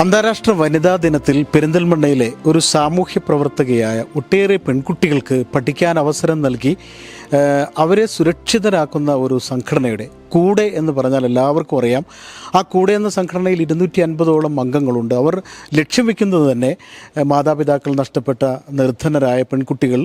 അന്താരാഷ്ട്ര വനിതാ ദിനത്തിൽ പെരിന്തൽമണ്ണയിലെ ഒരു സാമൂഹ്യ പ്രവർത്തകയായ ഒട്ടേറെ പെൺകുട്ടികൾക്ക് പഠിക്കാൻ അവസരം നൽകി അവരെ സുരക്ഷിതരാക്കുന്ന ഒരു സംഘടനയുടെ കൂടെ എന്ന് പറഞ്ഞാൽ എല്ലാവർക്കും അറിയാം. ആ കൂടെ എന്ന സംഘടനയിൽ ഇരുന്നൂറ്റി അൻപതോളം അംഗങ്ങളുണ്ട്. അവർ ലക്ഷ്യം വെക്കുന്നത് തന്നെ മാതാപിതാക്കൾ നഷ്ടപ്പെട്ട നിർദ്ധനരായ പെൺകുട്ടികൾ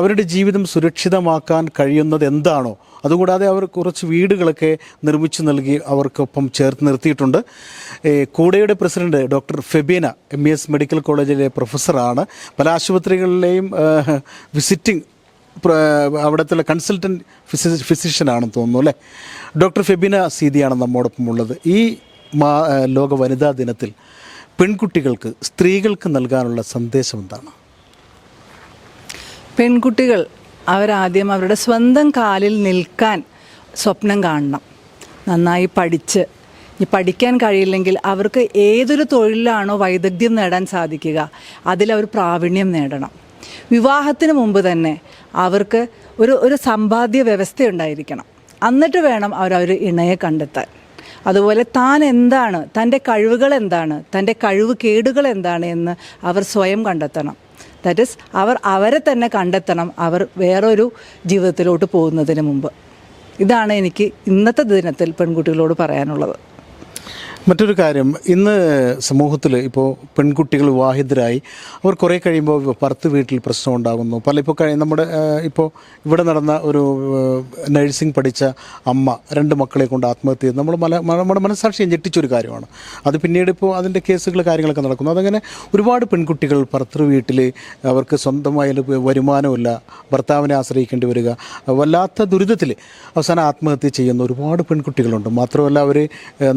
അവരുടെ ജീവിതം സുരക്ഷിതമാക്കാൻ കഴിയുന്നത് എന്താണോ അതുകൂടാതെ അവർ കുറച്ച് വീടുകളൊക്കെ നിർമ്മിച്ചു നൽകി അവർക്കൊപ്പം ചേർത്ത് നിർത്തിയിട്ടുണ്ട്. കൂടെയുടെ president doctor Febina M medical കോളേജിലെ പ്രൊഫസറാണ്. പല ആശുപത്രികളിലെയും വിസിറ്റിംഗ് അവിടുത്തെ കൺസൾട്ടന്റ് ഫിസി ഫിസിഷ്യനാണെന്ന് തോന്നുന്നു അല്ലേ? ഡോക്ടർ ഫെബിന സീതിയാണ് നമ്മോടൊപ്പം ഉള്ളത്. ഈ മാ ലോക വനിതാ ദിനത്തിൽ പെൺകുട്ടികൾക്ക് സ്ത്രീകൾക്ക് നൽകാനുള്ള സന്ദേശം എന്താണ്? പെൺകുട്ടികൾ അവരാദ്യം അവരുടെ സ്വന്തം കാലിൽ നിൽക്കാൻ സ്വപ്നം കാണണം. നന്നായി പഠിച്ച്. ഇനി പഠിക്കാൻ കഴിയില്ലെങ്കിൽ അവർക്ക് ഏതൊരു തൊഴിലിലാണോ വൈദഗ്ധ്യം നേടാൻ സാധിക്കുക. അതിലവർ പ്രാവീണ്യം നേടണം. വിവാഹത്തിന് മുമ്പ് തന്നെ അവർക്ക് ഒരു ഒരു സമ്പാദ്യ വ്യവസ്ഥ ഉണ്ടായിരിക്കണം. എന്നിട്ട് വേണം അവർ അവർ ഇണയെ കണ്ടെത്താൻ. അതുപോലെ താൻ എന്താണ് തന്റെ കഴിവുകൾ എന്താണ് തന്റെ കഴിവ് കേടുകൾ എന്താണ് എന്ന് അവർ സ്വയം കണ്ടെത്തണം. ദാറ്റ് ഇസ് അവർ അവരെ തന്നെ കണ്ടെത്തണം അവർ വേറൊരു ജീവിതത്തിലോട്ട് പോകുന്നതിന് മുമ്പ്. ഇതാണ് എനിക്ക് ഇന്നത്തെ ദിനത്തിൽ പെൺകുട്ടികളോട് പറയാനുള്ളത്. മറ്റൊരു കാര്യം ഇന്ന് സമൂഹത്തിൽ ഇപ്പോൾ പെൺകുട്ടികൾ വിവാഹിതരായി അവർ കുറേ കഴിയുമ്പോൾ ഭർത്ത് വീട്ടിൽ പ്രശ്നം ഉണ്ടാകുന്നു. പല ഇപ്പോൾ കഴി നമ്മുടെ ഇപ്പോൾ ഇവിടെ നടന്ന ഒരു നഴ്സിംഗ് പഠിച്ച അമ്മ രണ്ട് മക്കളെ കൊണ്ട് ആത്മഹത്യ ചെയ്ത്. നമ്മൾ മല നമ്മുടെ മനസ്സാക്ഷിയെ ഞെട്ടിച്ചൊരു കാര്യമാണ്. അത് പിന്നീട് ഇപ്പോൾ അതിന്റെ കേസുകൾ കാര്യങ്ങളൊക്കെ നടക്കുന്നു. അതങ്ങനെ ഒരുപാട് പെൺകുട്ടികൾ ഭർത്തൃ വീട്ടിൽ അവർക്ക് സ്വന്തമായ വരുമാനമില്ല ഭർത്താവിനെ ആശ്രയിക്കേണ്ടി വരിക. വല്ലാത്ത ദുരിതത്തിൽ അവസാനം ആത്മഹത്യ ചെയ്യുന്ന ഒരുപാട് പെൺകുട്ടികളുണ്ട്. മാത്രമല്ല അവർ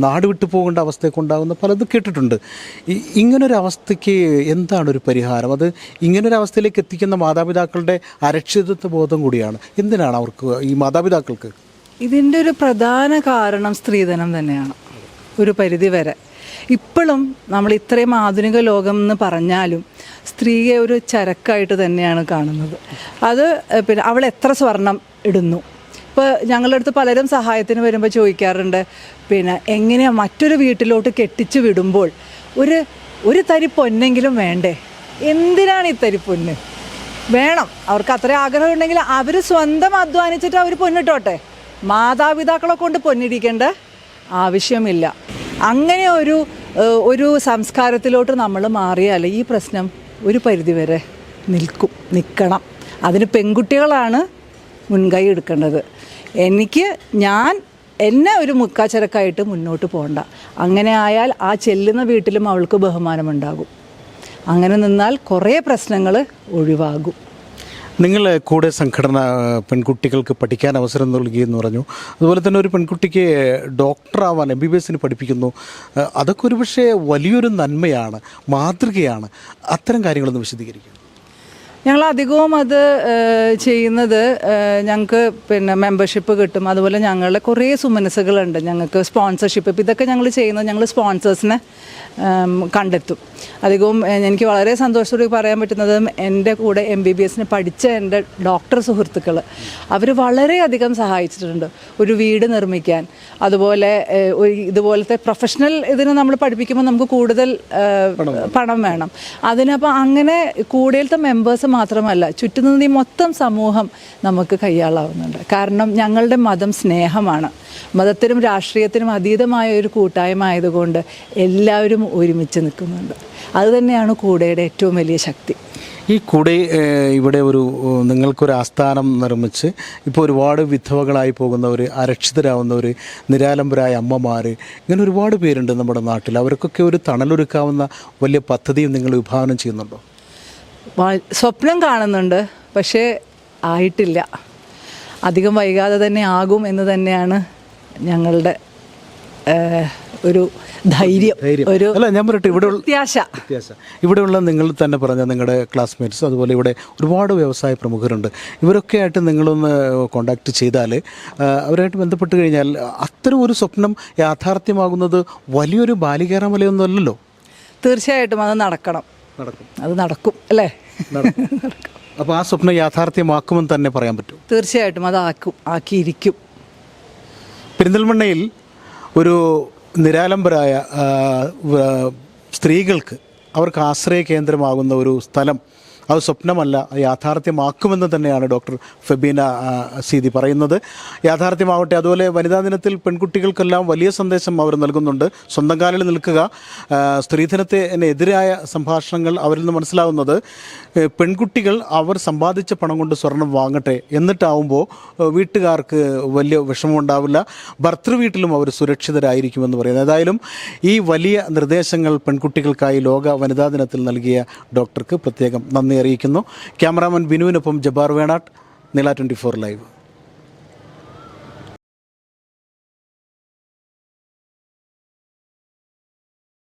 നാട് വിട്ടു പോകേണ്ട അവസ്ഥയൊക്കെ ഉണ്ടാകുന്ന പലതും കേട്ടിട്ടുണ്ട്. ഇങ്ങനൊരു അവസ്ഥയ്ക്ക് എന്താണ് ഒരു പരിഹാരം? അത് ഇങ്ങനൊരു അവസ്ഥയിലേക്ക് എത്തിക്കുന്ന മാതാപിതാക്കളുടെ അരക്ഷിതത്വ ബോധം കൂടിയാണ്. എന്തിനാണ് അവർക്ക് ഈ മാതാപിതാക്കൾക്ക്? ഇതിന്റെ ഒരു പ്രധാന കാരണം സ്ത്രീധനം തന്നെയാണ്. ഒരു പരിധി വരെ ഇപ്പോഴും നമ്മൾ ഇത്രയും ആധുനിക ലോകം എന്ന് പറഞ്ഞാലും സ്ത്രീയെ ഒരു ചരക്കായിട്ട് തന്നെയാണ് കാണുന്നത്. അത് പിന്നെ അവൾ എത്ര സ്വർണം ഇടുന്നു? ഇപ്പോൾ ഞങ്ങളുടെ അടുത്ത് പലരും സഹായത്തിന് വരുമ്പോൾ ചോദിക്കാറുണ്ട് പിന്നെ എങ്ങനെയാണ് മറ്റൊരു വീട്ടിലോട്ട് കെട്ടിച്ച് വിടുമ്പോൾ ഒരു ഒരു തരി പൊന്നെങ്കിലും വേണ്ടേ? എന്തിനാണ് ഈ തരി പൊന്ന്? വേണം അവർക്ക് അത്ര ആഗ്രഹം ഉണ്ടെങ്കിൽ അവർ സ്വന്തം അധ്വാനിച്ചിട്ട് അവർ പൊന്നിട്ടോട്ടെ? മാതാപിതാക്കളെ കൊണ്ട് പൊന്നിടിക്കേണ്ട ആവശ്യമില്ല. അങ്ങനെ ഒരു ഒരു സംസ്കാരത്തിലോട്ട് നമ്മൾ മാറിയാൽ ഈ പ്രശ്നം ഒരു പരിധിവരെ നിൽക്കും നിൽക്കണം അതിന് പെൺകുട്ടികളാണ് മുൻകൈ എടുക്കേണ്ടത്. എനിക്ക് ഞാൻ എന്നെ ഒരു മുക്കാച്ചരക്കായിട്ട് മുന്നോട്ട് പോകണ്ട അങ്ങനെ ആയാൽ ആ ചെല്ലുന്ന വീട്ടിലും അവൾക്ക് ബഹുമാനമുണ്ടാകും. അങ്ങനെ നിന്നാൽ കുറേ പ്രശ്നങ്ങൾ ഒഴിവാകും. നിങ്ങൾ കൂടെ സംഘടന പെൺകുട്ടികൾക്ക് പഠിക്കാൻ അവസരം നൽകി എന്ന് പറഞ്ഞു. അതുപോലെ തന്നെ ഒരു പെൺകുട്ടിക്ക് ഡോക്ടറാവാൻ എം ബി ബി എസിന് പഠിപ്പിക്കുന്നു. അതൊക്കെ ഒരുപക്ഷെ വലിയൊരു നന്മയാണ് മാതൃകയാണ്. അത്തരം കാര്യങ്ങളൊന്ന് വിശദീകരിക്കും. ഞങ്ങൾ അധികവും അത് ചെയ്യുന്നത് ഞങ്ങൾക്ക് പിന്നെ മെമ്പർഷിപ്പ് കിട്ടും. അതുപോലെ ഞങ്ങളുടെ കുറേ സുമനസ്സുകളുണ്ട്. ഞങ്ങൾക്ക് സ്പോൺസർഷിപ്പ് ഇപ്പം ഇതൊക്കെ ഞങ്ങൾ ചെയ്യുന്നത് ഞങ്ങൾ സ്പോൺസേഴ്സിനെ കണ്ടെത്തും. അധികവും എനിക്ക് വളരെ സന്തോഷത്തോടെ പറയാൻ പറ്റുന്നത് എന്റെ കൂടെ എം ബി ബി എസിന് പഠിച്ച എന്റെ ഡോക്ടർ സുഹൃത്തുക്കൾ അവർ വളരെയധികം സഹായിച്ചിട്ടുണ്ട്. ഒരു വീട് നിർമ്മിക്കാൻ. അതുപോലെ ഇതുപോലത്തെ പ്രൊഫഷണൽ ഇതിന് നമ്മൾ പഠിപ്പിക്കുമ്പോൾ നമുക്ക് കൂടുതൽ പണം വേണം. അതിനപ്പോൾ അങ്ങനെ കൂടുതലത്തെ മെമ്പേഴ്സ് മാത്രമല്ല ചുറ്റുനിന്ന് ഈ മൊത്തം സമൂഹം നമുക്ക് കൈയാളാവുന്നുണ്ട്. കാരണം ഞങ്ങളുടെ മതം സ്നേഹമാണ്. മതത്തിനും രാഷ്ട്രീയത്തിനും അതീതമായ ഒരു കൂട്ടായ്മ ആയതുകൊണ്ട് എല്ലാവരും ഒരുമിച്ച് നിൽക്കുന്നുണ്ട്. അതുതന്നെയാണ് കൂടെയുടെ ഏറ്റവും വലിയ ശക്തി. ഈ കുടി ഇവിടെ ഒരു നിങ്ങൾക്കൊരു ആസ്ഥാനം നിർമ്മിച്ച് ഇപ്പോൾ ഒരുപാട് വിധവകളായി പോകുന്നവർ അരക്ഷിതരാകുന്നവർ നിരാലംബരായ അമ്മമാർ ഇങ്ങനെ ഒരുപാട് പേരുണ്ട് നമ്മുടെ നാട്ടിൽ. അവർക്കൊക്കെ ഒരു തണലൊരുക്കാവുന്ന വലിയ പദ്ധതിയും നിങ്ങൾ വിഭാവനം ചെയ്യുന്നുണ്ടോ? സ്വപ്നം കാണുന്നുണ്ട് പക്ഷേ ആയിട്ടില്ല. അധികം വൈകാതെ തന്നെ ആകും എന്ന് തന്നെയാണ് ഞങ്ങളുടെ ഒരു ധൈര്യം ഒരു അല്ല ഞാൻ പറയട്ടെ ഇവിടെ വ്യത്യാസം ഇവിടെയുള്ള നിങ്ങൾ തന്നെ പറഞ്ഞ നിങ്ങളുടെ ക്ലാസ്മേറ്റ്സ് അതുപോലെ ഇവിടെ ഒരുപാട് വ്യവസായ പ്രമുഖരുണ്ട്. ഇവരൊക്കെ ആയിട്ട് നിങ്ങളൊന്ന് കോണ്ടാക്ട് ചെയ്താൽ അവരായിട്ട് ബന്ധപ്പെട്ട് കഴിഞ്ഞാൽ അത്തരം ഒരു സ്വപ്നം യാഥാർത്ഥ്യമാകുന്നത് വലിയൊരു ബാലികേറാമലയൊന്നും അല്ലല്ലോ? തീർച്ചയായിട്ടും അത് നടക്കണം. നടക്കും. അത് നടക്കും അല്ലേ? അപ്പോൾ ആ സ്വപ്നം യാഥാർത്ഥ്യമാക്കുമെന്ന് തന്നെ പറയാൻ പറ്റും തീർച്ചയായിട്ടും അത് ആക്കും ആക്കിയിരിക്കും. പെരിന്തൽമണ്ണയിൽ ഒരു നിരാലംബരായ സ്ത്രീകൾക്ക് അവർക്ക് ആശ്രയ കേന്ദ്രമാകുന്ന ഒരു സ്ഥലം അത് സ്വപ്നമല്ല യാഥാർത്ഥ്യമാക്കുമെന്ന് തന്നെയാണ് ഡോക്ടർ ഫെബീന സീതി പറയുന്നത്. യാഥാർത്ഥ്യമാവട്ടെ അതുപോലെ വനിതാ ദിനത്തിൽ പെൺകുട്ടികൾക്കെല്ലാം വലിയ സന്ദേശം അവർ നൽകുന്നുണ്ട്. സ്വന്തം കാലിൽ നിൽക്കുക. സ്ത്രീധനത്തിനെതിരായ സ്ത്രീധനത്തിന് സംഭാഷണങ്ങൾ അവരിൽ നിന്ന് മനസ്സിലാവുന്നത് പെൺകുട്ടികൾ അവർ സമ്പാദിച്ച പണം കൊണ്ട് സ്വർണം വാങ്ങട്ടെ എന്നിട്ടാവുമ്പോൾ വീട്ടുകാർക്ക് വലിയ വിഷമമുണ്ടാവില്ല. ഭർത്തൃ വീട്ടിലും അവർ സുരക്ഷിതരായിരിക്കുമെന്ന് പറയുന്നത് ഏതായാലും ഈ വലിയ നിർദ്ദേശങ്ങൾ പെൺകുട്ടികൾക്കായി ലോക വനിതാ ദിനത്തിൽ നൽകിയ ഡോക്ടർക്ക് പ്രത്യേകം അറിയിക്കുന്നു. ക്യാമറാമാൻ ബിനുവിനൊപ്പം ജബ്ബാർ വേണാട്ട് നില ട്വന്റി ഫോർ ലൈവ്.